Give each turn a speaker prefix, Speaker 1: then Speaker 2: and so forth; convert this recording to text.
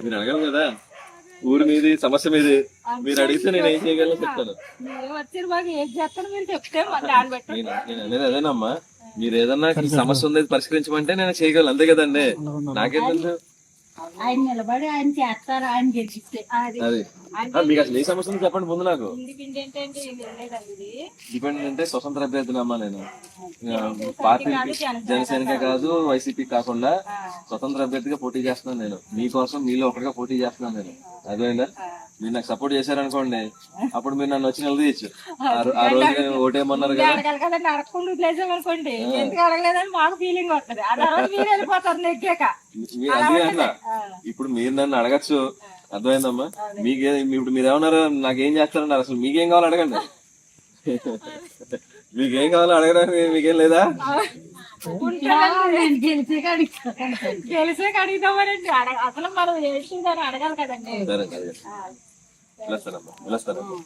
Speaker 1: మరి
Speaker 2: అడగాలి కదా. ఊరి మీది సమస్య మీది. మీరు అడిగితే నేను ఏం చేయగలను చెప్తాను. నేను అనేది అదేనమ్మా. మీరు ఏదన్నా ఈ సమస్య ఉంది పరిష్కరించమంటే నేను చేయగలను. అంతే కదండి. నాకేం తెలుసు?
Speaker 3: ఆయన నిలబడి ఆయన చేస్తారు ఆయన గెలిచిస్తే
Speaker 1: అది.
Speaker 2: అది. ఆ, మీకు అసలు ఏ సమస్య చెప్పండి ముందు నాకు. డిపెండెంట్ అంటే స్వతంత్ర అభ్యర్థినమ్మా నేను. ఆ, పార్టీకి జనసేనకే కాదు. వైసీపీ కాకుండా స్వతంత్ర అభ్యర్థిగా పోటీ చేస్తున్నాను నేను. మీకోసం మీలో ఒకటిగా పోటీ చేస్తున్నాను నేను. అదేందా మీరు నాకు సపోర్ట్ చేశారనుకోండి అప్పుడు మీరు నన్ను వచ్చి నిలదీయచ్చు ఆ రోజు నేను ఓటేయమన్నారు కదా.
Speaker 1: అడగాలి కదండి అడగకుండా వదిలేసాం అనుకోండి. ఎందుకు అడగలేదని మాకు ఫీలింగ్ వస్తుంది. ఆ తర్వాత మీరు వెళ్ళిపోతారు నెగ్గాక.
Speaker 2: మీ- అదే అట్లా. ఇప్పుడు మీరు నన్ను అడగచ్చు. అర్థమైందమ్మా? మీకే ఇప్పుడు మీరు ఏమన్నారు నాకేం చేస్తారన్నారు? అసలు మీకేం కావాలో అడగండి. మీకేం కావాలో అడగడానికి మీకేం లేదా?
Speaker 3: గెలిచి
Speaker 1: అడుగుతామనండి. అడగ అసలు మనం ఏంటి అడగాలి కదండి.
Speaker 2: Plátano, plátano.